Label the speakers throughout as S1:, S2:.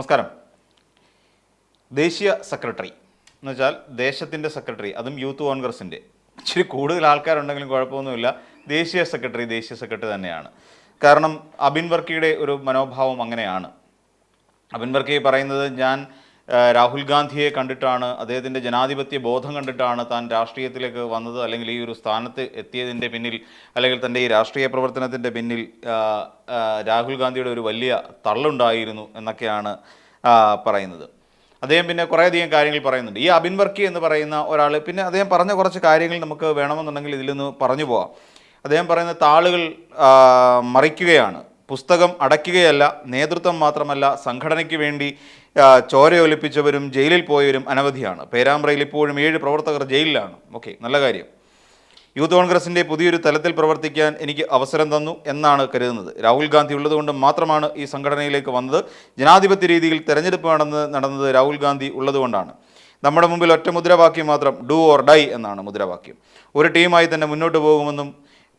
S1: നമസ്കാരം. ദേശീയ സെക്രട്ടറി. എന്ന് വെച്ചാൽ ദേശത്തിന്റെ സെക്രട്ടറി അതും യൂത്ത് കോൺഗ്രസിന്റെ ഇച്ചിരി കൂടുതൽ ആൾക്കാരുണ്ടെങ്കിലും കുഴപ്പമൊന്നുമില്ല. ദേശീയ സെക്രട്ടറി ദേശീയ സെക്രട്ടറി തന്നെയാണ്. കാരണം അബിൻ വർക്കിയുടെ ഒരു മനോഭാവം അങ്ങനെയാണ്. അബിൻ വർക്കി പറയുന്നത് ഞാൻ രാഹുൽ ഗാന്ധിയെ കണ്ടിട്ടാണ് അദ്ദേഹത്തിന്റെ ജനാധിപത്യ ബോധം കണ്ടിട്ടാണ് താൻ രാഷ്ട്രീയത്തിലേക്ക് വന്നത് അല്ലെങ്കിൽ ഈ ഒരു സ്ഥാനത്ത് എത്തിയതിന്റെ പിന്നിൽ അല്ലെങ്കിൽ തന്റെ ഈ രാഷ്ട്രീയ പ്രവർത്തനത്തിന്റെ പിന്നിൽ രാഹുൽ ഗാന്ധിയുടെ ഒരു വലിയ തള്ളുണ്ടായിരുന്നു എന്നൊക്കെയാണ് പറയുന്നത്. അദ്ദേഹം പിന്നെ കുറേയധികം കാര്യങ്ങൾ പറയുന്നുണ്ട്. ഈ അബിൻ വർക്കി എന്ന് പറയുന്ന ഒരാൾ പിന്നെ അദ്ദേഹം പറഞ്ഞ കുറച്ച് കാര്യങ്ങൾ നമുക്ക് വേണമെന്നുണ്ടെങ്കിൽ ഇതിൽ നിന്ന് പറഞ്ഞു പോവാം. അദ്ദേഹം പറയുന്ന താളുകൾ മറിക്കുകയാണ്. പുസ്തകം അടയ്ക്കുകയല്ല നേതൃത്വം മാത്രമല്ല സംഘടനയ്ക്ക് വേണ്ടി ചോരയൊലിപ്പിച്ചവരും ജയിലിൽ പോയവരും അനവധിയാണ്. പേരാമ്പ്രയിൽ ഇപ്പോഴും ഏഴ് പ്രവർത്തകർ ജയിലിലാണ്. ഓക്കെ നല്ല കാര്യം. യൂത്ത് കോൺഗ്രസിന്റെ പുതിയൊരു തലത്തിൽ പ്രവർത്തിക്കാൻ എനിക്ക് അവസരം തന്നു എന്നാണ് കരുതുന്നത്. രാഹുൽ ഗാന്ധി ഉള്ളതുകൊണ്ട് മാത്രമാണ് ഈ സംഘടനയിലേക്ക് വന്നത്. ജനാധിപത്യ രീതിയിൽ തെരഞ്ഞെടുപ്പ് നടന്ന് നടന്നത് രാഹുൽ ഗാന്ധി ഉള്ളതുകൊണ്ടാണ്. നമ്മുടെ മുമ്പിൽ ഒറ്റ മുദ്രാവാക്യം മാത്രം ഡു ഓർ ഡൈ എന്നാണ് മുദ്രാവാക്യം. ഒരു ടീമായി തന്നെ മുന്നോട്ട് പോകുമെന്നും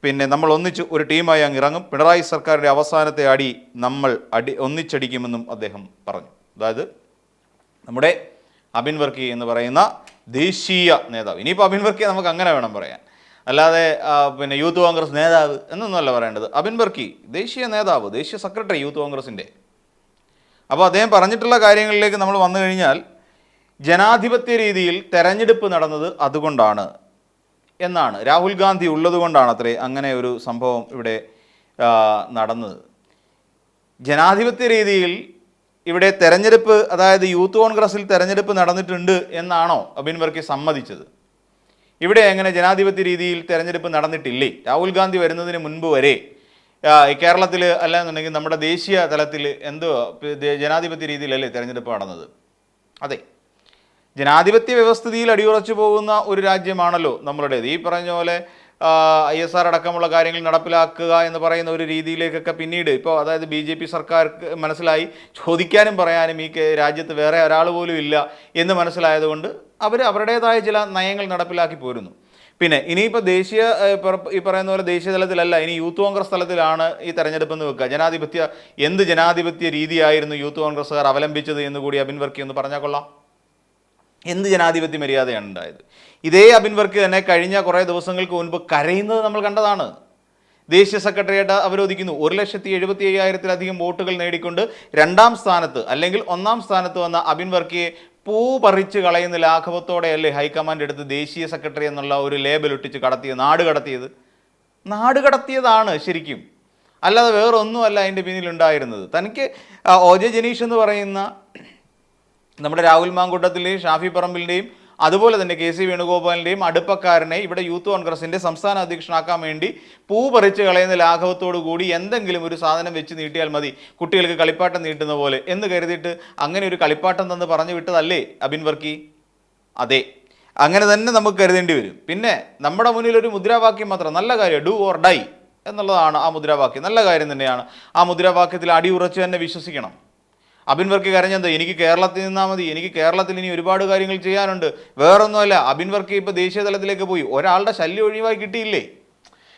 S1: പിന്നെ നമ്മൾ ഒന്നിച്ച് ഒരു ടീമായി അങ്ങ് ഇറങ്ങും. പിണറായി സർക്കാരിന്റെ അവസാനത്തെ അടി നമ്മൾ അടി ഒന്നിച്ചടിക്കുമെന്നും അദ്ദേഹം പറഞ്ഞു. അതായത് നമ്മുടെ അബിൻ വർക്കി എന്ന് പറയുന്ന ദേശീയ നേതാവ്. ഇനിയിപ്പോൾ അബിൻ വർക്കി നമുക്ക് അങ്ങനെ വേണം പറയാൻ. അല്ലാതെ പിന്നെ യൂത്ത് കോൺഗ്രസ് നേതാവ് എന്നൊന്നുമല്ല പറയേണ്ടത്. അബിൻ വർക്കി ദേശീയ നേതാവ് ദേശീയ സെക്രട്ടറി യൂത്ത് കോൺഗ്രസിന്റെ. അപ്പോൾ അദ്ദേഹം പറഞ്ഞിട്ടുള്ള കാര്യങ്ങളിലേക്ക് നമ്മൾ വന്നു കഴിഞ്ഞാൽ ജനാധിപത്യ രീതിയിൽ തെരഞ്ഞെടുപ്പ് നടന്നത് അതുകൊണ്ടാണ്. എന്നാണ്. രാഹുൽ ഗാന്ധി ഉള്ളതുകൊണ്ടാണ് അത്രേ അങ്ങനെ ഒരു സംഭവം ഇവിടെ നടന്നത്. ജനാധിപത്യ രീതിയിൽ ഇവിടെ തെരഞ്ഞെടുപ്പ് അതായത് യൂത്ത് കോൺഗ്രസിൽ തെരഞ്ഞെടുപ്പ് നടന്നിട്ടുണ്ട് എന്നാണോ അബിൻ വർക്കി സമ്മതിച്ചത്? ഇവിടെ എങ്ങനെ ജനാധിപത്യ രീതിയിൽ തെരഞ്ഞെടുപ്പ് നടന്നിട്ടില്ലേ? രാഹുൽ ഗാന്ധി വരുന്നതിന് മുൻപ് വരെ കേരളത്തിൽ അല്ലാന്നുണ്ടെങ്കിൽ നമ്മുടെ ദേശീയ തലത്തിൽ എന്തോ ജനാധിപത്യ രീതിയിലല്ലേ തെരഞ്ഞെടുപ്പ് നടന്നത്? അതെ. ജനാധിപത്യ വ്യവസ്ഥിതിയിൽ അടിയുറച്ചു പോകുന്ന ഒരു രാജ്യമാണല്ലോ നമ്മളുടേത്. ഈ പറഞ്ഞ പോലെ ഐ എസ് ആർ അടക്കമുള്ള കാര്യങ്ങൾ നടപ്പിലാക്കുക എന്ന് പറയുന്ന ഒരു രീതിയിലേക്കൊക്കെ പിന്നീട് ഇപ്പോൾ അതായത് ബി ജെ പി സർക്കാർക്ക് മനസ്സിലായി ചോദിക്കാനും പറയാനും ഈ രാജ്യത്ത് വേറെ ഒരാൾ പോലും ഇല്ല എന്ന് മനസ്സിലായതുകൊണ്ട് അവർ അവരുടേതായ ചില നയങ്ങൾ നടപ്പിലാക്കി പോരുന്നു. പിന്നെ ഇനിയിപ്പോൾ ദേശീയ ഈ പറയുന്ന പോലെ ദേശീയ തലത്തിലല്ല ഇനി യൂത്ത് കോൺഗ്രസ് തലത്തിലാണ് ഈ തെരഞ്ഞെടുപ്പ് എന്ന് വെക്കുക. ജനാധിപത്യ എന്ത് ജനാധിപത്യ രീതിയായിരുന്നു യൂത്ത് കോൺഗ്രസ്സുകാർ അവലംബിച്ചത് എന്ന് കൂടി അബിൻ വർക്കി എന്ന് പറഞ്ഞാൽ കൊള്ളാം. എന്ത് ജനാധിപത്യ മര്യാദയാണ് ഉണ്ടായത്? ഇതേ അബിൻ വർക്ക് തന്നെ കഴിഞ്ഞ കുറേ ദിവസങ്ങൾക്ക് മുൻപ് കരയുന്നത് നമ്മൾ കണ്ടതാണ്. ദേശീയ സെക്രട്ടേറിയറ്റ് അവരോധിക്കുന്നു. ഒരു ലക്ഷത്തി എഴുപത്തി അയ്യായിരത്തിലധികം വോട്ടുകൾ നേടിക്കൊണ്ട് രണ്ടാം സ്ഥാനത്ത് അല്ലെങ്കിൽ ഒന്നാം സ്ഥാനത്ത് വന്ന അബിൻ വർക്കിയെ പൂ പറിച്ച് കളയുന്ന ലാഘവത്തോടെയല്ലേ ഹൈക്കമാൻഡ് എടുത്ത് ദേശീയ സെക്രട്ടറി എന്നുള്ള ഒരു ലേബൽ ഒട്ടിച്ച് കടത്തിയത് നാട് കടത്തിയത്? നാട് കടത്തിയതാണ് ശരിക്കും. അല്ലാതെ വേറൊന്നുമല്ല അതിന്റെ പിന്നിലുണ്ടായിരുന്നത്. തനിക്ക് ഒജെ ജനീഷ് എന്ന് പറയുന്ന നമ്മുടെ രാഹുൽ മാങ്കൂട്ടത്തിലെയും ഷാഫി പറമ്പിലിന്റെയും അതുപോലെ തന്നെ കെ സി വേണുഗോപാലിന്റെയും അടുപ്പക്കാരനെ ഇവിടെ യൂത്ത് കോൺഗ്രസിന്റെ സംസ്ഥാന അധ്യക്ഷനാക്കാൻ വേണ്ടി പൂ പറിച്ച് കളയുന്ന ലാഘവത്തോടു കൂടി എന്തെങ്കിലും ഒരു സാധനം വെച്ച് നീട്ടിയാൽ മതി. കുട്ടികൾക്ക് കളിപ്പാട്ടം നീട്ടുന്ന പോലെ. എന്ന് കരുതിയിട്ട് അങ്ങനെ ഒരു കളിപ്പാട്ടം തന്ന് പറഞ്ഞു വിട്ടതല്ലേ അബിൻ വർക്കി? അതെ. അങ്ങനെ തന്നെ നമുക്ക് കരുതേണ്ടി വരും. പിന്നെ നമ്മുടെ മുന്നിൽ ഒരു മുദ്രാവാക്യം മാത്രം നല്ല കാര്യം ഡു ഓർ ഡൈ എന്നുള്ളതാണ് ആ മുദ്രാവാക്യം. നല്ല കാര്യം തന്നെയാണ്. ആ മുദ്രാവാക്യത്തിൽ അടിയുറച്ച് തന്നെ വിശ്വസിക്കണം. അബിൻ വർക്കി കരഞ്ഞെന്ത് എനിക്ക് കേരളത്തിൽ നിന്നാൽ മതി. എനിക്ക് കേരളത്തിൽ ഇനി ഒരുപാട് കാര്യങ്ങൾ ചെയ്യാനുണ്ട്. വേറൊന്നുമല്ല അബിൻ വർക്കി ഇപ്പോൾ ദേശീയ തലത്തിലേക്ക് പോയി. ഒരാളുടെ ശല്യം ഒഴിവായി കിട്ടിയില്ലേ?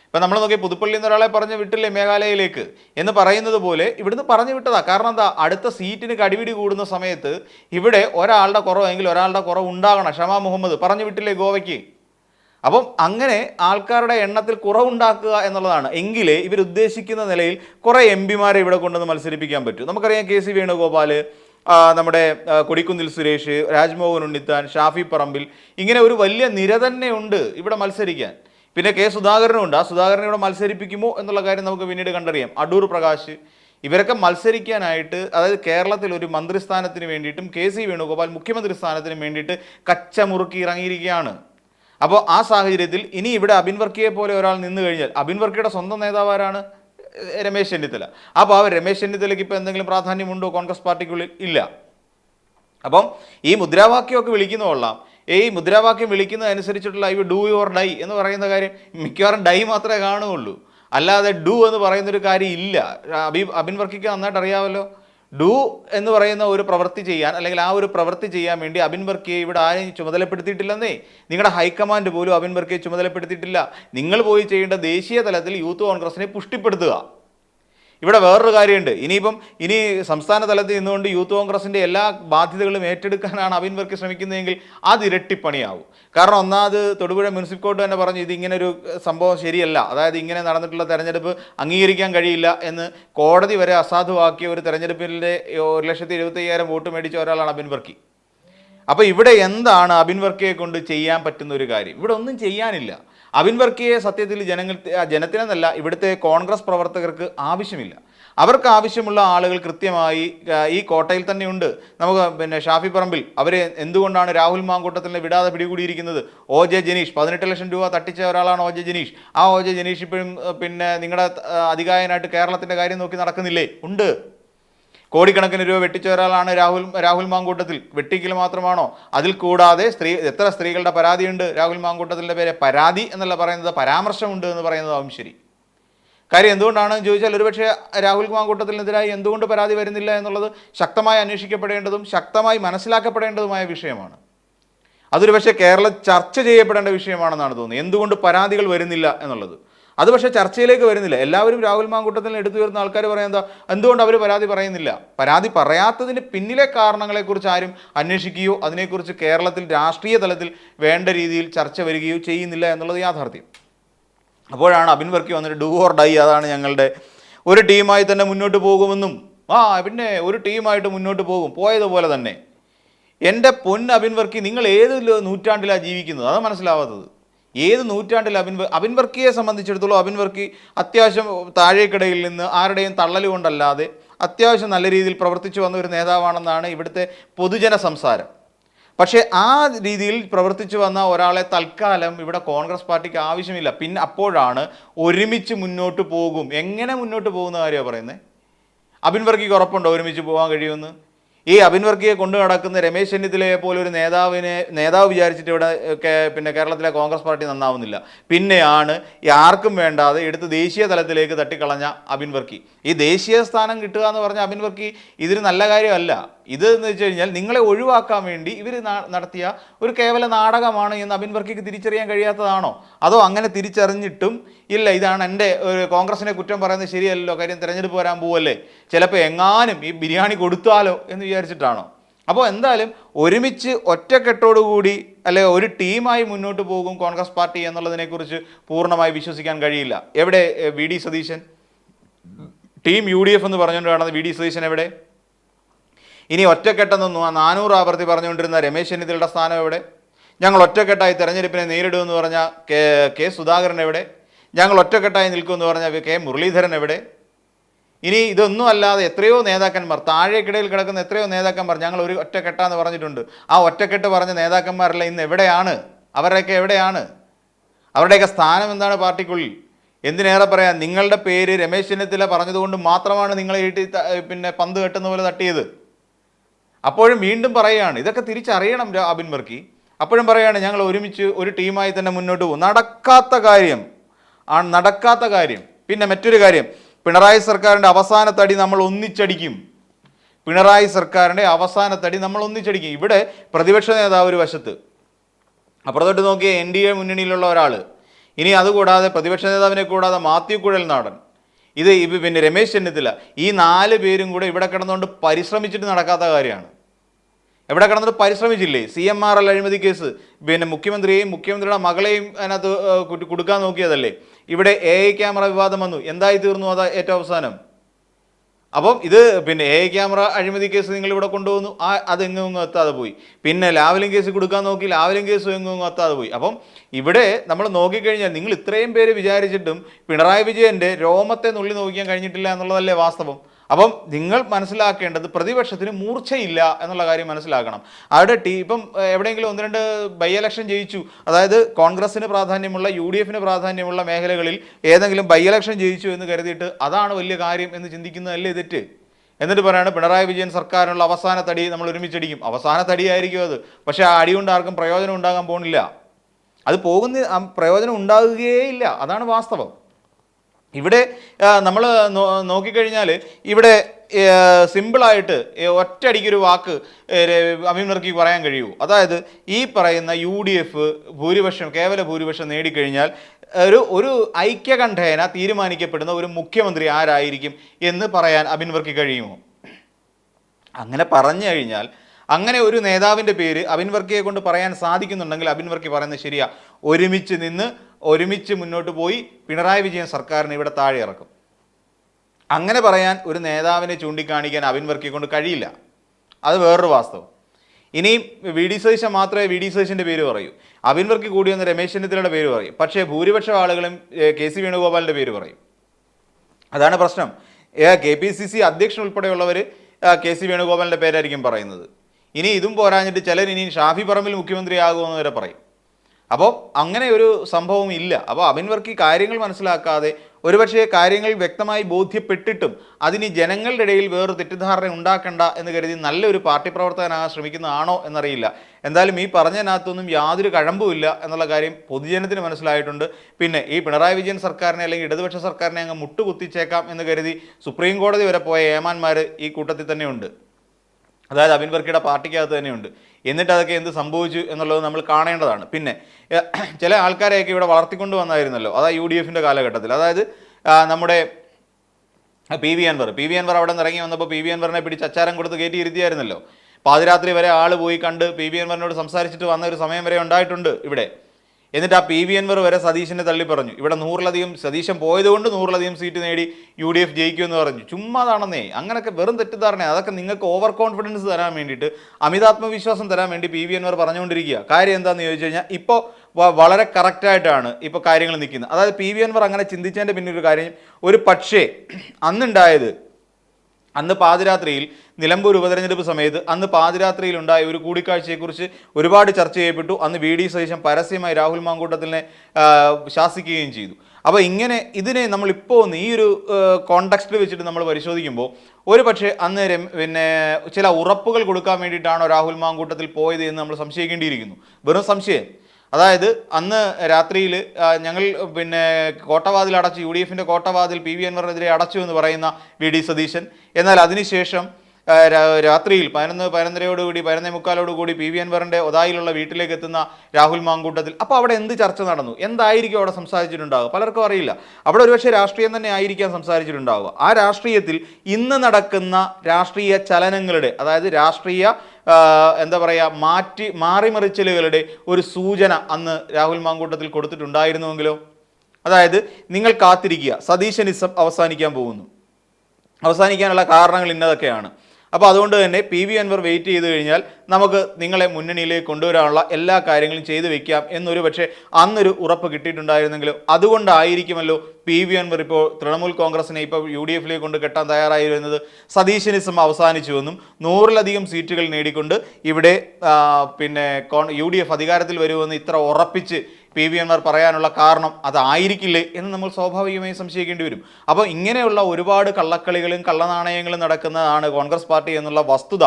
S1: ഇപ്പം നമ്മൾ നോക്കി പുതുപ്പള്ളിയിൽ നിന്ന് ഒരാളെ പറഞ്ഞു വിട്ടില്ലേ മേഘാലയയിലേക്ക്? എന്ന് പറയുന്നത് പോലെ ഇവിടുന്ന് പറഞ്ഞു വിട്ടതാ. കാരണം എന്താ? അടുത്ത സീറ്റിന് കടിപിടി കൂടുന്ന സമയത്ത് ഇവിടെ ഒരാളുടെ കുറവെങ്കിൽ ഒരാളുടെ കുറവ് ഉണ്ടാകണം ഷമാ മുഹമ്മദ് പറഞ്ഞു വിട്ടില്ലേ ഗോവയ്ക്ക്? അപ്പം അങ്ങനെ ആൾക്കാരുടെ എണ്ണത്തിൽ കുറവുണ്ടാക്കുക എന്നുള്ളതാണ്. എങ്കിലേ ഇവർ ഉദ്ദേശിക്കുന്ന നിലയിൽ കുറേ എം പിമാരെ ഇവിടെ കൊണ്ടുവന്ന് മത്സരിപ്പിക്കാൻ പറ്റും. നമുക്കറിയാം കെ സി വേണുഗോപാൽ നമ്മുടെ കൊടിക്കുന്നിൽ സുരേഷ് രാജ്മോഹൻ ഉണ്ണിത്താൻ ഷാഫി പറമ്പിൽ ഇങ്ങനെ ഒരു വലിയ നിര തന്നെ ഉണ്ട് ഇവിടെ മത്സരിക്കാൻ. പിന്നെ കെ സുധാകരനും ഉണ്ട്. ആ സുധാകരനെ ഇവിടെ മത്സരിപ്പിക്കുമോ എന്നുള്ള കാര്യം നമുക്ക് പിന്നീട് കണ്ടറിയാം. അടൂർ പ്രകാശ് ഇവരൊക്കെ മത്സരിക്കാനായിട്ട് അതായത് കേരളത്തിൽ ഒരു മന്ത്രിസ്ഥാനത്തിന് വേണ്ടിയിട്ടും കെ സി വേണുഗോപാൽ മുഖ്യമന്ത്രി സ്ഥാനത്തിന് വേണ്ടിയിട്ട് കച്ചമുറുക്കി ഇറങ്ങിയിരിക്കുകയാണ്. അപ്പോൾ ആ സാഹചര്യത്തിൽ ഇനി ഇവിടെ അബിൻ വർക്കിയെ പോലെ ഒരാൾ നിന്ന് കഴിഞ്ഞാൽ അബിൻ വർക്കിയുടെ സ്വന്തം നേതാവാരാണ് രമേശ് ചെന്നിത്തല. അപ്പോൾ ആ രമേശ് ചെന്നിത്തലയ്ക്ക് ഇപ്പോൾ എന്തെങ്കിലും പ്രാധാന്യമുണ്ടോ കോൺഗ്രസ് പാർട്ടിക്കുള്ളിൽ? ഇല്ല. അപ്പം ഈ മുദ്രാവാക്യമൊക്കെ വിളിക്കുന്ന കൊള്ളാം. ഈ മുദ്രാവാക്യം വിളിക്കുന്നതനുസരിച്ചിട്ടുള്ള ഈ ഡു യുവർ ഡൈ എന്ന് പറയുന്ന കാര്യം മിക്കവാറും ഡൈ മാത്രമേ കാണുകയുള്ളൂ. അല്ലാതെ ഡു എന്ന് പറയുന്നൊരു കാര്യം ഇല്ല. അബി അബിൻ വർക്കിക്ക് നന്നായിട്ട് അറിയാമല്ലോ ഡു എന്ന് പറയുന്ന ഒരു പ്രവൃത്തി ചെയ്യാൻ അല്ലെങ്കിൽ ആ ഒരു പ്രവൃത്തി ചെയ്യാൻ വേണ്ടി അബിൻ വർക്കിയെ ഇവിടെ ആരെയും ചുമതലപ്പെടുത്തിയിട്ടില്ലെന്നേ. നിങ്ങളുടെ ഹൈക്കമാൻഡ് പോലും അബിൻ വർക്കിയെ ചുമതലപ്പെടുത്തിയിട്ടില്ല. നിങ്ങൾ പോയി ചെയ്യേണ്ട ദേശീയ തലത്തിൽ യൂത്ത് കോൺഗ്രസിനെ പുഷ്ടിപ്പെടുത്തുക. ഇവിടെ വേറൊരു കാര്യമുണ്ട്. ഇനിയിപ്പം ഇനി സംസ്ഥാന തലത്തിൽ നിന്നുകൊണ്ട് യൂത്ത് കോൺഗ്രസിന്റെ എല്ലാ ബാധ്യതകളും ഏറ്റെടുക്കാനാണ് അവിൻ വർക്ക് ശ്രമിക്കുന്നതെങ്കിൽ അത് ഇരട്ടിപ്പണിയാവും. കാരണം ഒന്നാമത് തൊടുപുഴ മുനിസിപ്പൽ കോർട്ട് തന്നെ പറഞ്ഞു ഇത് ഇങ്ങനെ ഒരു സംഭവം ശരിയല്ല. അതായത് ഇങ്ങനെ നടന്നിട്ടുള്ള തെരഞ്ഞെടുപ്പ് അംഗീകരിക്കാൻ കഴിയില്ല എന്ന് കോടതി വരെ അസാധുവാക്കിയ ഒരു തെരഞ്ഞെടുപ്പിന്റെ ഒരു ലക്ഷത്തി എഴുപത്തി വോട്ട് മേടിച്ച ഒരാളാണ് അബിൻ വർക്കി. അപ്പോൾ ഇവിടെ എന്താണ് അബിൻ വർക്കിയെ കൊണ്ട് ചെയ്യാൻ പറ്റുന്ന ഒരു കാര്യം? ഇവിടെ ഒന്നും ചെയ്യാനില്ല. അബിൻ വർക്കിയെ സത്യത്തിൽ ജനങ്ങൾ ജനത്തിനെന്നല്ല ഇവിടുത്തെ കോൺഗ്രസ് പ്രവർത്തകർക്ക് ആവശ്യമില്ല. അവർക്ക് ആവശ്യമുള്ള ആളുകൾ കൃത്യമായി ഈ കോട്ടയിൽ തന്നെയുണ്ട് നമുക്ക് പിന്നെ ഷാഫി പറമ്പിൽ അവരെ എന്തുകൊണ്ടാണ് രാഹുൽ മാങ്കൂട്ടത്തിനെ വിടാതെ പിടികൂടിയിരിക്കുന്നത്? ഒ ജെ ജനീഷ് പതിനെട്ട് ലക്ഷം രൂപ തട്ടിച്ച ഒരാളാണ് ഒ ജെ ജനീഷ്. ആ ഒ ജെ ജനീഷ് ഇപ്പോഴും പിന്നെ നിങ്ങളുടെ അധികായനായിട്ട് കേരളത്തിന്റെ കാര്യം നോക്കി നടക്കുന്നില്ലേ? ഉണ്ട്. കോടിക്കണക്കിന് രൂപ വെട്ടിച്ച ഒരാളാണ് രാഹുൽ രാഹുൽ മാങ്കൂട്ടത്തിൽ. വെട്ടിക്കൽ മാത്രമാണോ? അതിൽ കൂടാതെ സ്ത്രീ എത്ര സ്ത്രീകളുടെ പരാതിയുണ്ട് രാഹുൽ മാങ്കൂട്ടത്തിന്റെ പേരെ? പരാതി എന്നല്ല പറയുന്നത് പരാമർശമുണ്ട് എന്ന് പറയുന്നതാവും ശരി. കാര്യം എന്തുകൊണ്ടാണെന്ന് ചോദിച്ചാൽ ഒരുപക്ഷെ രാഹുൽ മാങ്കൂട്ടത്തിനെതിരായി എന്തുകൊണ്ട് പരാതി വരുന്നില്ല എന്നുള്ളത് ശക്തമായി അന്വേഷിക്കപ്പെടേണ്ടതും ശക്തമായി മനസ്സിലാക്കപ്പെടേണ്ടതുമായ വിഷയമാണ്. അതൊരു പക്ഷേ കേരളം ചർച്ച ചെയ്യപ്പെടേണ്ട വിഷയമാണെന്നാണ് തോന്നുന്നത്. എന്തുകൊണ്ട് പരാതികൾ വരുന്നില്ല എന്നുള്ളത്. അത് പക്ഷേ ചർച്ചയിലേക്ക് വരുന്നില്ല. എല്ലാവരും രാഹുൽ മാങ്കൂട്ടത്തിൽ എടുത്തു വരുന്ന ആൾക്കാർ പറയാൻ എന്താ? എന്തുകൊണ്ട് അവർ പരാതി പറയുന്നില്ല? പരാതി പറയാത്തതിന് പിന്നിലെ കാരണങ്ങളെക്കുറിച്ച് ആരും അന്വേഷിക്കുകയോ അതിനെക്കുറിച്ച് കേരളത്തിൽ രാഷ്ട്രീയ തലത്തിൽ വേണ്ട രീതിയിൽ ചർച്ച വരികയോ ചെയ്യുന്നില്ല എന്നുള്ളത് യാഥാർത്ഥ്യം. അപ്പോഴാണ് അബിൻ വർക്കി വന്നിട്ട് ഡു ഓർ ഡൈ അതാണ് ഞങ്ങളുടെ ഒരു ടീമായി തന്നെ മുന്നോട്ട് പോകുമെന്നും ആ പിന്നെ ഒരു ടീമായിട്ട് മുന്നോട്ട് പോകും. പോയതുപോലെ തന്നെ. എന്റെ പൊൻ അബിൻ വർക്കി നിങ്ങൾ ഏത് നൂറ്റാണ്ടിലാണ് ജീവിക്കുന്നത്? അതാണ് മനസ്സിലാവാത്തത്. ഏത് നൂറ്റാണ്ടിൽ അബിൻ അബിൻ വർക്കിയെ സംബന്ധിച്ചിടത്തോളം അബിൻ വർക്കി അത്യാവശ്യം താഴേക്കിടയിൽ നിന്ന് ആരുടെയും തള്ളൽ കൊണ്ടല്ലാതെ അത്യാവശ്യം നല്ല രീതിയിൽ പ്രവർത്തിച്ചു വന്ന ഒരു നേതാവാണെന്നാണ് ഇവിടുത്തെ പൊതുജന സംസാരം. പക്ഷേ ആ രീതിയിൽ പ്രവർത്തിച്ചു വന്ന ഒരാളെ തൽക്കാലം ഇവിടെ കോൺഗ്രസ് പാർട്ടിക്ക് ആവശ്യമില്ല. പിന്നെ അപ്പോഴാണ് ഒരുമിച്ച് മുന്നോട്ട് പോകും. എങ്ങനെ മുന്നോട്ട് പോകുന്ന കാര്യമാണ് പറയുന്നത്? അബിൻ വർക്കിക്ക് ഉറപ്പുണ്ടോ ഒരുമിച്ച് പോകാൻ കഴിയുമെന്ന്? ഈ അബിൻ വർക്കിയെ കൊണ്ടു നടക്കുന്ന രമേശ് ചെന്നിത്തലയെ പോലെ ഒരു നേതാവിനെ നേതാവ് വിചാരിച്ചിട്ട് ഇവിടെ പിന്നെ കേരളത്തിലെ കോൺഗ്രസ് പാർട്ടി നന്നാവുന്നില്ല. പിന്നെയാണ് ഈ ആർക്കും വേണ്ടാതെ എടുത്ത് ദേശീയ തലത്തിലേക്ക് തട്ടിക്കളഞ്ഞ അബിൻ വർക്കി ഈ ദേശീയ സ്ഥാനം കിട്ടുക എന്ന് പറഞ്ഞ അബിൻ വർക്കി ഇതൊരു നല്ല കാര്യമല്ല. ഇത് എന്ന് വെച്ച് കഴിഞ്ഞാൽ നിങ്ങളെ ഒഴിവാക്കാൻ വേണ്ടി ഇവർ നടത്തിയ ഒരു കേവല നാടകമാണ് എന്ന് അബിൻ വർക്കിക്ക് തിരിച്ചറിയാൻ കഴിയാത്തതാണോ? അതോ അങ്ങനെ തിരിച്ചറിഞ്ഞിട്ടും ഇല്ല ഇതാണ് എന്റെ ഒരു കോൺഗ്രസിനെ കുറ്റം പറയുന്നത് ശരിയല്ലല്ലോ കാര്യം തിരഞ്ഞെടുപ്പ് വരാൻ പോവല്ലേ ചിലപ്പോൾ എങ്ങാനും ഈ ബിരിയാണി കൊടുത്താലോ എന്ന് വിചാരിച്ചിട്ടാണോ? അപ്പോൾ എന്തായാലും ഒരുമിച്ച് ഒറ്റക്കെട്ടോടുകൂടി അല്ലെ ഒരു ടീമായി മുന്നോട്ട് പോകും കോൺഗ്രസ് പാർട്ടി എന്നുള്ളതിനെക്കുറിച്ച് പൂർണമായി വിശ്വസിക്കാൻ കഴിയില്ല. എവിടെ V D Satheesan? Team U D F എന്ന് പറഞ്ഞുകൊണ്ട് കാണുന്നത് വി ഡി സതീശൻ എവിടെ? ഇനി ഒറ്റക്കെട്ടെന്ന് നാനൂറ് ആവർത്തി പറഞ്ഞുകൊണ്ടിരുന്ന രമേശ് ചെന്നിത്തലയുടെ സ്ഥാനം എവിടെ? ഞങ്ങൾ ഒറ്റക്കെട്ടായി തെരഞ്ഞെടുപ്പിനെ നേരിടുമെന്ന് പറഞ്ഞ കെ സുധാകരൻ എവിടെ? ഞങ്ങൾ ഒറ്റക്കെട്ടായി നിൽക്കുമെന്ന് പറഞ്ഞ കെ മുരളീധരൻ എവിടെ? ഇനി ഇതൊന്നും അല്ലാതെ എത്രയോ നേതാക്കന്മാർ താഴേക്കിടയിൽ കിടക്കുന്ന എത്രയോ നേതാക്കന്മാർ ഞങ്ങൾ ഒരു ഒറ്റക്കെട്ടാന്ന് പറഞ്ഞിട്ടുണ്ട്. ആ ഒറ്റക്കെട്ട് പറഞ്ഞ നേതാക്കന്മാരെല്ലാം ഇന്ന് എവിടെയാണ്? അവരുടെയൊക്കെ എവിടെയാണ്? അവരുടെയൊക്കെ സ്ഥാനം എന്താണ് പാർട്ടിക്കുള്ളിൽ? എന്തിനേറെ പറയാം നിങ്ങളുടെ പേര് രമേശ് ചെന്നിത്തല പറഞ്ഞതുകൊണ്ട് മാത്രമാണ് നിങ്ങളെ ഈട്ടി പിന്നെ പന്ത് കെട്ടുന്ന പോലെ തട്ടിയത്. അപ്പോഴും വീണ്ടും പറയുകയാണ്. ഇതൊക്കെ തിരിച്ചറിയണം അബിൻ വർക്കി അപ്പോഴും പറയുകയാണ് ഞങ്ങൾ ഒരുമിച്ച് ഒരു ടീമായി തന്നെ മുന്നോട്ട് പോകും. നടക്കാത്ത കാര്യം ആ നടക്കാത്ത കാര്യം. പിന്നെ മറ്റൊരു കാര്യം പിണറായി സർക്കാരിന്റെ അവസാന തടി നമ്മൾ ഒന്നിച്ചടിക്കും. പിണറായി സർക്കാരിന്റെ അവസാന തടി നമ്മൾ ഒന്നിച്ചടിക്കും. ഇവിടെ പ്രതിപക്ഷ നേതാവ് ഒരു വശത്ത് അപ്പുറത്തോട്ട് നോക്കിയ എൻ ഡി എ മുന്നണിയിലുള്ള ഒരാൾ ഇനി അതുകൂടാതെ പ്രതിപക്ഷ നേതാവിനെ കൂടാതെ മാത്യു കുഴൽ നാടൻ ഇത് പിന്നെ രമേശ് ചെന്നിത്തല ഈ നാല് പേരും കൂടെ ഇവിടെ കിടന്നുകൊണ്ട് പരിശ്രമിച്ചിട്ട് നടക്കാത്ത കാര്യമാണ്. എവിടെ കിടന്നിട്ട് പരിശ്രമിച്ചില്ലേ? സി എം ആർ എൽ അഴിമതി കേസ്. പിന്നെ മുഖ്യമന്ത്രിയെയും മുഖ്യമന്ത്രിയുടെ മകളെയും അതിനകത്ത് കൊടുക്കാൻ നോക്കിയതല്ലേ? ഇവിടെ എ ഐ ക്യാമറ വിവാദം വന്നു. എന്തായി തീർന്നു അതാ ഏറ്റവും അവസാനം? അപ്പം ഇത് പിന്നെ എ ക്യാമറ അഴിമതി കേസ് നിങ്ങൾ ഇവിടെ കൊണ്ടുവന്നു. ആ അത് എങ്ങും എങ്ങും എത്താതെ പോയി. പിന്നെ ലാവലിംഗ് കേസ് കൊടുക്കാൻ നോക്കി ലാവലിംഗ് കേസ് എങ്ങും എത്താതെ പോയി. അപ്പം ഇവിടെ നമ്മൾ നോക്കിക്കഴിഞ്ഞാൽ നിങ്ങൾ ഇത്രയും പേര് വിചാരിച്ചിട്ടും പിണറായി വിജയന്റെ രോമത്തെ നുള്ളി നോക്കിക്കാൻ കഴിഞ്ഞിട്ടില്ല എന്നുള്ളതല്ലേ വാസ്തവം? അപ്പം നിങ്ങൾ മനസ്സിലാക്കേണ്ടത് പ്രതിപക്ഷത്തിന് മൂർച്ചയില്ല എന്നുള്ള കാര്യം മനസ്സിലാക്കണം അവിടെ ടീ ഇപ്പം എവിടെയെങ്കിലും ഒന്ന് രണ്ട് ബൈ ഇലക്ഷൻ ജയിച്ചു. അതായത് കോൺഗ്രസിന് പ്രാധാന്യമുള്ള യു ഡി എഫിന് പ്രാധാന്യമുള്ള മേഖലകളിൽ ഏതെങ്കിലും ബൈ ഇലക്ഷൻ ജയിച്ചു എന്ന് കരുതിയിട്ട് അതാണ് വലിയ കാര്യം എന്ന് ചിന്തിക്കുന്നതല്ലേ തെറ്റ് എന്നിട്ട് പറയാണ് പിണറായി വിജയൻ സർക്കാരിനുള്ള അവസാന തടി നമ്മൾ ഒരുമിച്ചടിക്കും. അവസാന തടിയായിരിക്കും അത്. പക്ഷേ ആ അടി ആർക്കും പ്രയോജനം ഉണ്ടാകാൻ പോകുന്നില്ല അത് പോകുന്ന പ്രയോജനം ഉണ്ടാകുകയേ ഇല്ല. അതാണ് വാസ്തവം. ഇവിടെ നമ്മൾ നോക്കിക്കഴിഞ്ഞാൽ ഇവിടെ സിമ്പിളായിട്ട് ഒറ്റയടിക്കൊരു വാക്ക് അഭിമുഖർക്ക് പറയാൻ കഴിയൂ. അതായത് ഈ പറയുന്ന യു ഡി എഫ് ഭൂരിപക്ഷം കേവല ഭൂരിപക്ഷം നേടിക്കഴിഞ്ഞാൽ ഒരു ഒരു ഐക്യകണ്ഠേന തീരുമാനിക്കപ്പെടുന്ന ഒരു മുഖ്യമന്ത്രി ആരായിരിക്കും എന്ന് പറയാൻ അബിൻവർക്കി കഴിയുമോ? അങ്ങനെ പറഞ്ഞു കഴിഞ്ഞാൽ അങ്ങനെ ഒരു നേതാവിന്റെ പേര് അബിൻവർക്കിയെ കൊണ്ട് പറയാൻ സാധിക്കുന്നുണ്ടെങ്കിൽ അബിൻവർക്കി പറയുന്നത് ശരിയാ. ഒരുമിച്ച് നിന്ന് ഒരുമിച്ച് മുന്നോട്ട് പോയി പിണറായി വിജയൻ സർക്കാരിനെ ഇവിടെ താഴെ ഇറക്കും. അങ്ങനെ പറയാൻ ഒരു നേതാവിനെ ചൂണ്ടിക്കാണിക്കാൻ അവിൻ വർക്കിയെ കൊണ്ട് കഴിയില്ല. അത് വേറൊരു വാസ്തവം. ഇനിയും വി ഡി സതീശൻ മാത്രമേ വി ഡി സതീശന്റെ പേര് പറയൂ. അവിൻ വർക്കി കൂടി വന്ന് രമേശ് ചെന്നിത്തലയുടെ പേര് പറയും. പക്ഷേ ഭൂരിപക്ഷ ആളുകളും കെ സി വേണുഗോപാലിന്റെ പേര് പറയും. അതാണ് പ്രശ്നം. കെ പി സി സി അധ്യക്ഷൻ ഉൾപ്പെടെയുള്ളവർ കെ സി വേണുഗോപാലിന്റെ പേരായിരിക്കും പറയുന്നത്. ഇനി ഇതും പോരാഞ്ഞിട്ട് ചിലർ ഇനി ഷാഫി പറമ്പിൽ മുഖ്യമന്ത്രിയാകുമെന്ന് വരെ പറയും. അപ്പോൾ അങ്ങനെ ഒരു സംഭവം ഇല്ല. അപ്പോൾ അവൻവർക്ക് ഈ കാര്യങ്ങൾ മനസ്സിലാക്കാതെ ഒരുപക്ഷെ കാര്യങ്ങൾ വ്യക്തമായി ബോധ്യപ്പെട്ടിട്ടും അതിന് ജനങ്ങളുടെ ഇടയിൽ വേറൊരു തെറ്റിദ്ധാരണ ഉണ്ടാക്കണ്ട എന്ന് കരുതി നല്ലൊരു പാർട്ടി പ്രവർത്തകനാകാൻ ശ്രമിക്കുന്നതാണോ എന്നറിയില്ല. എന്തായാലും ഈ പറഞ്ഞതിനകത്തൊന്നും യാതൊരു കഴമ്പുമില്ല എന്നുള്ള കാര്യം പൊതുജനത്തിന് മനസ്സിലായിട്ടുണ്ട്. പിന്നെ ഈ പിണറായി വിജയൻ സർക്കാരിനെ അല്ലെങ്കിൽ ഇടതുപക്ഷ സർക്കാരിനെ അങ്ങ് മുട്ടുകുത്തിച്ചേക്കാം എന്ന് കരുതി സുപ്രീം കോടതി വരെ പോയ ഏമാന്മാർ ഈ കൂട്ടത്തിൽ തന്നെയുണ്ട്. അതായത് അബിൻ ബർക്കിയുടെ പാർട്ടിക്കകത്ത് തന്നെയുണ്ട്. എന്നിട്ട് അതൊക്കെ എന്ത് സംഭവിച്ചു എന്നുള്ളത് നമ്മൾ കാണേണ്ടതാണ്. പിന്നെ ചില ആൾക്കാരെയൊക്കെ ഇവിടെ വളർത്തിക്കൊണ്ട് വന്നായിരുന്നല്ലോ. അതാ യു ഡി എഫിന്റെ കാലഘട്ടത്തിൽ. അതായത് നമ്മുടെ P V Anvar. P V Anvar അവിടെ നിന്ന് ഇറങ്ങി വന്നപ്പോൾ പി വി അൻവറിനെ പിടിച്ച് അച്ചാരം കൊടുത്ത് കയറ്റി ഇരുത്തിയായിരുന്നല്ലോ. പാതിരാത്രി വരെ ആൾ പോയി കണ്ട് പി വി അൻവറിനോട് സംസാരിച്ചിട്ട് വന്ന ഒരു സമയം വരെ ഉണ്ടായിട്ടുണ്ട് ഇവിടെ. എന്നിട്ട് ആ പി വി എൻവർ വരെ സതീശനെ തള്ളി പറഞ്ഞു. ഇവിടെ നൂറിലധികം സതീശൻ പോയതുകൊണ്ട് നൂറിലധികം സീറ്റ് നേടി യു ഡി എഫ് ജയിക്കുമെന്ന് പറഞ്ഞു. ചുമ്മാതാണെന്നേ അങ്ങനെയൊക്കെ വെറും തെറ്റിദ്ധാരണ അതൊക്കെ നിങ്ങൾക്ക് ഓവർ കോൺഫിഡൻസ് തരാൻ വേണ്ടിയിട്ട് അമിതാത്മവിശ്വാസം തരാൻ വേണ്ടി പി വി എൻവർ പറഞ്ഞുകൊണ്ടിരിക്കുക. കാര്യം എന്താണെന്ന് ചോദിച്ചു കഴിഞ്ഞാൽ ഇപ്പോൾ വളരെ കറക്റ്റായിട്ടാണ് ഇപ്പോൾ കാര്യങ്ങൾ നിൽക്കുന്നത്. അതായത് പി വി എൻവർ അങ്ങനെ ചിന്തിച്ചതിന്റെ പിന്നിൽ ഒരു കാര്യം ഒരു പക്ഷേ അന്നുണ്ടായത് അന്ന് പാതിരാത്രിയിൽ നിലമ്പൂർ ഉപതെരഞ്ഞെടുപ്പ് സമയത്ത് അന്ന് പാതിരാത്രിയിൽ ഉണ്ടായ ഒരു കൂടിക്കാഴ്ചയെക്കുറിച്ച് ഒരുപാട് ചർച്ച ചെയ്യപ്പെട്ടു. അന്ന് വി ഡി സതീശൻ പരസ്യമായി രാഹുൽ മാങ്കൂട്ടത്തിനെ ശാസിക്കുകയും ചെയ്തു. അപ്പോൾ ഇങ്ങനെ ഇതിനെ നമ്മൾ ഇപ്പോൾ ഒന്ന് ഈ ഒരു കോണ്ടക്സ്റ്റിൽ വെച്ചിട്ട് നമ്മൾ പരിശോധിക്കുമ്പോൾ ഒരു പക്ഷേ അന്ന് പിന്നെ ചില ഉറപ്പുകൾ കൊടുക്കാൻ വേണ്ടിയിട്ടാണോ രാഹുൽ മാങ്കൂട്ടത്തിൽ പോയത് എന്ന് നമ്മൾ സംശയിക്കേണ്ടിയിരിക്കുന്നു. വെറും സംശയം. അതായത് അന്ന് രാത്രിയിൽ ഞങ്ങൾ പിന്നെ കോട്ടവാതിൽ അടച്ചു യു ഡി എഫിന്റെ കോട്ടവാതിൽ പി വി അൻവറിനെതിരെ അടച്ചു എന്ന് പറയുന്ന വി ഡി സതീശൻ. എന്നാൽ അതിനുശേഷം രാത്രിയിൽ പതിനൊന്ന് പതിനൊന്നരയോടുകൂടി പതിനൊന്നേ മുക്കാലോടുകൂടി പി വി അൻവറിന്റെ ഒതായിലുള്ള വീട്ടിലേക്ക് എത്തുന്ന രാഹുൽ മാങ്കൂട്ടത്തിൽ അപ്പോൾ അവിടെ എന്ത് ചർച്ച നടന്നു? എന്തായിരിക്കും അവിടെ സംസാരിച്ചിട്ടുണ്ടാവുക? പലർക്കും അറിയില്ല. അവിടെ ഒരുപക്ഷെ രാഷ്ട്രീയം തന്നെ ആയിരിക്കാം സംസാരിച്ചിട്ടുണ്ടാവുക. ആ രാഷ്ട്രീയത്തിൽ ഇന്ന് നടക്കുന്ന രാഷ്ട്രീയ ചലനങ്ങളുടെ അതായത് രാഷ്ട്രീയ എന്താ പറയുക മാറ്റി മാറിമറിച്ചലുകളുടെ ഒരു സൂചന അന്ന് രാഹുൽ മാങ്കൂട്ടത്തിൽ കൊടുത്തിട്ടുണ്ടായിരുന്നുവെങ്കിലോ? അതായത് നിങ്ങൾ കാത്തിരിക്കുക സതീശനിസം അവസാനിക്കാൻ പോകുന്നു. അവസാനിക്കാനുള്ള കാരണങ്ങൾ ഇന്നതൊക്കെയാണ്. അപ്പോൾ അതുകൊണ്ട് തന്നെ പി വി അൻവർ വെയിറ്റ് ചെയ്ത് കഴിഞ്ഞാൽ നമുക്ക് നിങ്ങളെ മുന്നണിയിലേക്ക് കൊണ്ടുവരാനുള്ള എല്ലാ കാര്യങ്ങളും ചെയ്തു വെക്കാം എന്നൊരു പക്ഷേ അന്നൊരു ഉറപ്പ് കിട്ടിയിട്ടുണ്ടായിരുന്നെങ്കിലും അതുകൊണ്ടായിരിക്കുമല്ലോ പി വി അൻവർ ഇപ്പോൾ തൃണമൂൽ കോൺഗ്രസിനെ ഇപ്പോൾ യു ഡി എഫിലേക്ക് കൊണ്ട് കെട്ടാൻ തയ്യാറായി വരുന്നത് സതീശനിസം അവസാനിച്ചുവെന്നും നൂറിലധികം സീറ്റുകൾ നേടിക്കൊണ്ട് ഇവിടെ പിന്നെ യു ഡി എഫ് അധികാരത്തിൽ വരുമെന്ന് ഇത്ര ഉറപ്പിച്ച് പി വി എന്മാർ പറയാനുള്ള കാരണം അതായിരിക്കില്ലേ എന്ന് നമ്മൾ സ്വാഭാവികമായി സംശയിക്കേണ്ടി വരും. അപ്പോൾ ഇങ്ങനെയുള്ള ഒരുപാട് കള്ളക്കളികളും കള്ളനാണയങ്ങളും നടക്കുന്നതാണ് കോൺഗ്രസ് പാർട്ടി എന്നുള്ള വസ്തുത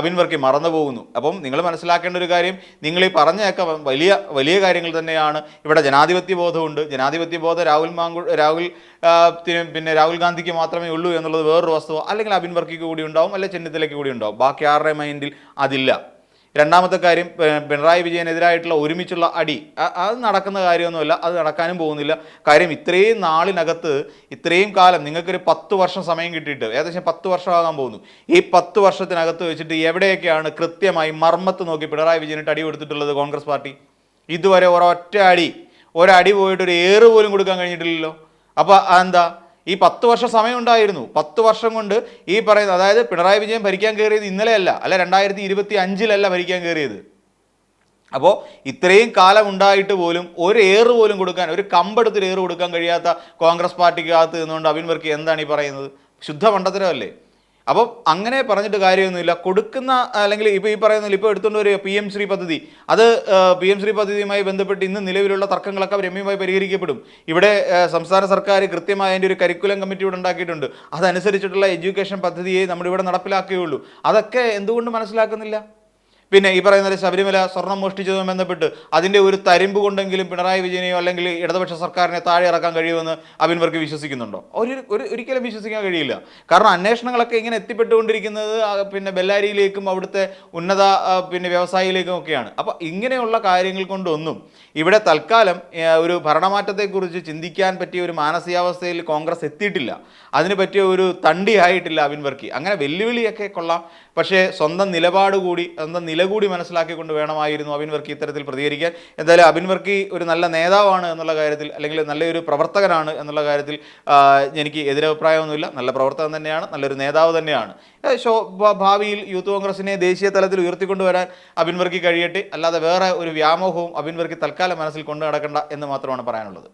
S1: അബിൻ വർക്കി മറന്നു അപ്പം നിങ്ങൾ മനസ്സിലാക്കേണ്ട ഒരു കാര്യം നിങ്ങൾ ഈ പറഞ്ഞൊക്കെ വലിയ വലിയ കാര്യങ്ങൾ തന്നെയാണ്. ഇവിടെ ജനാധിപത്യ ബോധമുണ്ട്. ജനാധിപത്യ ബോധം രാഹുൽ മാങ്കു രാഹുൽ പിന്നെ രാഹുൽ ഗാന്ധിക്ക് മാത്രമേ ഉള്ളൂ എന്നുള്ളത് വേറൊരു വസ്തുവ അല്ലെങ്കിൽ അബിൻ വർക്കിക്ക് കൂടി ഉണ്ടാവും അല്ലെങ്കിൽ ചെന്നിത്തലയ്ക്ക് കൂടി ഉണ്ടാവും. ബാക്കി ആരുടെ മൈൻഡിൽ അതില്ല. രണ്ടാമത്തെ കാര്യം പിണറായി വിജയനെതിരായിട്ടുള്ള ഒരുമിച്ചുള്ള അടി. അത് നടക്കുന്ന കാര്യമൊന്നുമല്ല അത് നടക്കാനും പോകുന്നില്ല. കാര്യം ഇത്രയും നാളിനകത്ത് ഇത്രയും കാലം നിങ്ങൾക്കൊരു പത്ത് വർഷം സമയം കിട്ടിയിട്ട് ഏകദേശം പത്ത് വർഷമാകാൻ പോകുന്നു. ഈ പത്ത് വർഷത്തിനകത്ത് വെച്ചിട്ട് എവിടെയൊക്കെയാണ് കൃത്യമായി മർമ്മത്ത് നോക്കി പിണറായി വിജയനിട്ട് അടി കൊടുത്തിട്ടുള്ളത് കോൺഗ്രസ് പാർട്ടി? ഇതുവരെ ഒരൊറ്റ അടി. ഒരടി പോയിട്ട് ഒരു ഏറ് പോലും കൊടുക്കാൻ കഴിഞ്ഞിട്ടില്ലല്ലോ. അപ്പോൾ എന്താ ഈ പത്ത് വർഷ സമയം ഉണ്ടായിരുന്നു പത്ത് വർഷം കൊണ്ട് ഈ പറയുന്നത് അതായത് പിണറായി വിജയൻ ഭരിക്കാൻ കയറിയത് ഇന്നലെയല്ല അല്ല രണ്ടായിരത്തി ഇരുപത്തി അഞ്ചിലല്ല ഭരിക്കാൻ കയറിയത്. അപ്പോൾ ഇത്രയും കാലം ഉണ്ടായിട്ട് പോലും ഒരു ഏറ് പോലും കൊടുക്കാൻ ഒരു കമ്പെടുത്തിൽ ഏറ് കൊടുക്കാൻ കഴിയാത്ത കോൺഗ്രസ് പാർട്ടിക്കകത്ത് നിന്നുകൊണ്ട് അവിൻ വർക്കി എന്താണ് ഈ പറയുന്നത്? ശുദ്ധ മണ്ടത്തരമല്ലേ അപ്പം അങ്ങനെ പറഞ്ഞിട്ട് കാര്യമൊന്നുമില്ല. കൊടുക്കുന്ന അല്ലെങ്കിൽ ഇപ്പോൾ ഈ പറയുന്ന ഇപ്പോൾ എടുത്തുകൊണ്ട് വരിക പി എം ശ്രീ പദ്ധതി. അത് പി എം ശ്രീ പദ്ധതിയുമായി ബന്ധപ്പെട്ട് ഇന്ന് നിലവിലുള്ള തർക്കങ്ങളൊക്കെ രമ്യമായി പരിഹരിക്കപ്പെടും. ഇവിടെ സംസ്ഥാന സർക്കാർ കൃത്യമായ അതിന്റെ ഒരു കരിക്കുലം കമ്മിറ്റി ഇവിടെ ഉണ്ടാക്കിയിട്ടുണ്ട്. അതനുസരിച്ചിട്ടുള്ള എഡ്യൂക്കേഷൻ പദ്ധതിയെ നമ്മുടെ ഇവിടെ നടപ്പിലാക്കുകയുള്ളൂ. അതൊക്കെ എന്തുകൊണ്ട് മനസ്സിലാക്കുന്നില്ല? പിന്നെ ഈ പറയുന്ന ശബരിമല സ്വർണം മോഷ്ടിച്ചതുമായി ബന്ധപ്പെട്ട് അതിന്റെ ഒരു തരിമ്പ് കൊണ്ടെങ്കിലും പിണറായി വിജയനെയോ അല്ലെങ്കിൽ ഇടതുപക്ഷ സർക്കാരിനെ താഴെ ഇറക്കാൻ കഴിയുമെന്ന് അബിൻവർക്ക് വിശ്വസിക്കുന്നുണ്ടോ? ഒരു ഒരു- ഒരിക്കലും വിശ്വസിക്കാൻ കഴിയില്ല. കാരണം അന്വേഷണങ്ങളൊക്കെ ഇങ്ങനെ എത്തിപ്പെട്ടുകൊണ്ടിരിക്കുന്നത് പിന്നെ ബെല്ലാരിയിലേക്കും അവിടുത്തെ ഉന്നത പിന്നെ വ്യവസായിയിലേക്കും ഒക്കെയാണ്. അപ്പോൾ ഇങ്ങനെയുള്ള കാര്യങ്ങൾ കൊണ്ടൊന്നും ഇവിടെ തൽക്കാലം ഒരു ഭരണമാറ്റത്തെക്കുറിച്ച് ചിന്തിക്കാൻ പറ്റിയ ഒരു മാനസികാവസ്ഥയിൽ കോൺഗ്രസ് എത്തിയിട്ടില്ല. അതിന് പറ്റിയ ഒരു തണ്ടി ആയിട്ടില്ല അബിൻ അങ്ങനെ വെല്ലുവിളിയൊക്കെ കൊള്ളാം. പക്ഷേ സ്വന്തം നിലപാട് കൂടി സ്വന്തം നില കൂടി മനസ്സിലാക്കിക്കൊണ്ട് വേണമായിരുന്നു അബിൻ വർക്കി ഇത്തരത്തിൽ പ്രതികരിക്കാൻ. എന്തായാലും അബിൻ വർക്കി ഒരു നല്ല നേതാവാണ് എന്നുള്ള കാര്യത്തിൽ അല്ലെങ്കിൽ നല്ലൊരു പ്രവർത്തകനാണ് എന്നുള്ള കാര്യത്തിൽ എനിക്ക് എതിരഭിപ്രായമൊന്നുമില്ല. നല്ല പ്രവർത്തകൻ തന്നെയാണ് നല്ലൊരു നേതാവ് തന്നെയാണ്. ശോ ഭാവിയിൽ യൂത്ത് കോൺഗ്രസിനെ ദേശീയ തലത്തിൽ ഉയർത്തിക്കൊണ്ടുവരാൻ അബിൻ വർക്കി കഴിയട്ടെ. അല്ലാതെ വേറെ ഒരു വ്യാമോഹവും അബിൻ വർക്കി തൽക്കാലം മനസ്സിൽ കൊണ്ടു നടക്കണ്ട എന്ന് മാത്രമാണ് പറയാനുള്ളത്.